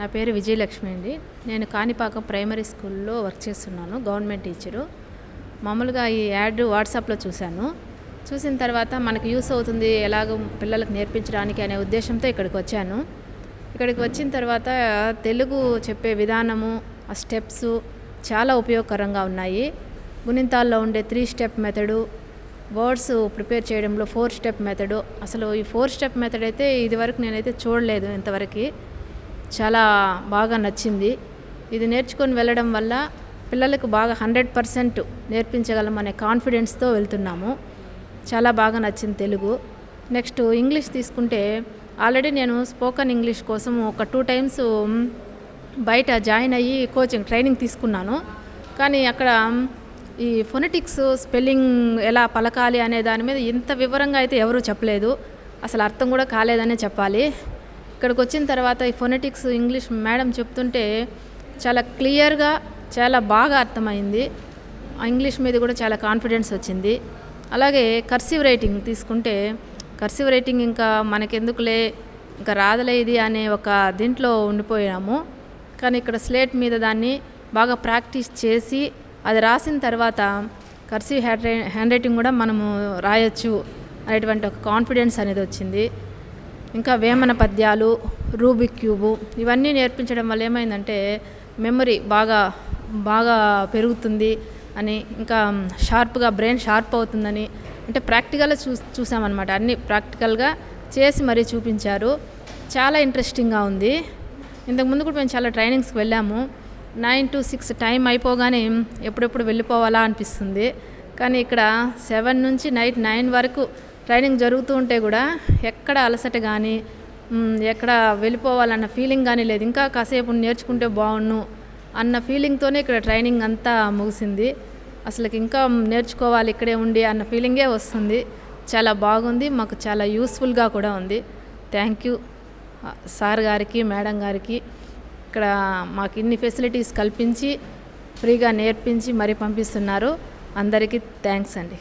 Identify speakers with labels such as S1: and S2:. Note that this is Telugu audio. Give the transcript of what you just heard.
S1: నా పేరు విజయలక్ష్మి అండి. నేను కాణిపాకం ప్రైమరీ స్కూల్లో వర్క్ చేస్తున్నాను గవర్నమెంట్ టీచరు. మామూలుగా ఈ యాడ్ వాట్సాప్లో చూశాను. చూసిన తర్వాత మనకు యూస్ అవుతుంది ఎలాగ పిల్లలకు నేర్పించడానికి అనే ఉద్దేశంతో ఇక్కడికి వచ్చాను. ఇక్కడికి వచ్చిన తర్వాత తెలుగు చెప్పే విధానము ఆ స్టెప్స్ చాలా ఉపయోగకరంగా ఉన్నాయి. గుణింతాల్లో ఉండే three step method words prepare చేయడంలో ఫోర్ స్టెప్ మెథడు. అసలు ఈ ఫోర్ స్టెప్ మెథడ్ అయితే ఇదివరకు నేనైతే చూడలేదు ఇంతవరకు. చాలా బాగా నచ్చింది. ఇది నేర్చుకొని వెళ్ళడం వల్ల పిల్లలకు బాగా హండ్రెడ్ పర్సెంట్ నేర్పించగలం అనే కాన్ఫిడెన్స్తో వెళ్తున్నాము. చాలా బాగా నచ్చింది తెలుగు. నెక్స్ట్ ఇంగ్లీష్ తీసుకుంటే ఆల్రెడీ నేను స్పోకన్ ఇంగ్లీష్ కోసం ఒక టూ టైమ్స్ బయట జాయిన్ అయ్యి కోచింగ్ ట్రైనింగ్ తీసుకున్నాను. కానీ అక్కడ ఈ ఫొనెటిక్స్ స్పెల్లింగ్ ఎలా పలకాలి అనే దాని మీద ఇంత వివరంగా అయితే ఎవరూ చెప్పలేదు. అసలు అర్థం కూడా కాలేదనే చెప్పాలి. ఇక్కడికి వచ్చిన తర్వాత ఈ ఫొనెటిక్స్ ఇంగ్లీష్ మేడం చెప్తుంటే చాలా క్లియర్గా చాలా బాగా అర్థమైంది. ఇంగ్లీష్ మీద కూడా చాలా కాన్ఫిడెన్స్ వచ్చింది. అలాగే కర్సివ్ రైటింగ్ తీసుకుంటే కర్సివ్ రైటింగ్ ఇంకా మనకెందుకులే ఇంకా రాదలే ఇది అనే ఒక దీంట్లో ఉండిపోయాము. కానీ ఇక్కడ స్లేట్ మీద దాన్ని బాగా ప్రాక్టీస్ చేసి అది రాసిన తర్వాత కర్సివ్ హ్యాండ్ హ్యాండ్ రైటింగ్ కూడా మనము రాయొచ్చు అనేటువంటి ఒక కాన్ఫిడెన్స్ అనేది వచ్చింది. ఇంకా వేమన పద్యాలు రూబిక్ క్యూబు ఇవన్నీ నేర్పించడం వల్ల ఏమైందంటే మెమరీ బాగా బాగా పెరుగుతుంది అని ఇంకా షార్ప్గా బ్రెయిన్ షార్ప్ అవుతుందని అంటే ప్రాక్టికల్గా చూ చూసామన్నమాట. అన్నీ ప్రాక్టికల్గా చేసి మరీ చూపించారు. చాలా ఇంట్రెస్టింగ్గా ఉంది. ఇంతకుముందు కూడా మేము చాలా ట్రైనింగ్స్కి వెళ్ళాము. నైన్ టు సిక్స్ టైం అయిపోగానే ఎప్పుడెప్పుడు వెళ్ళిపోవాలా అనిపిస్తుంది. కానీ ఇక్కడ సెవెన్ నుంచి నైట్ నైన్ వరకు ట్రైనింగ్ జరుగుతూ ఉంటే కూడా ఎక్కడ అలసట కానీ ఎక్కడ వెళ్ళిపోవాలన్న ఫీలింగ్ కానీ లేదు. ఇంకా కాసేపు నేర్చుకుంటే బాగుండు అన్న ఫీలింగ్తోనే ఇక్కడ ట్రైనింగ్ అంతా ముగిసింది. అసలు ఇంకా నేర్చుకోవాలి ఇక్కడే ఉండి అన్న ఫీలింగే వస్తుంది. చాలా బాగుంది మాకు చాలా యూస్ఫుల్గా కూడా ఉంది. Thank you. సార్ గారికి మేడం గారికి ఇక్కడ మాకు ఇన్ని ఫెసిలిటీస్ కల్పించి ఫ్రీగా నేర్పించి మరీ పంపిస్తున్నారు. అందరికీ థ్యాంక్స్ అండి.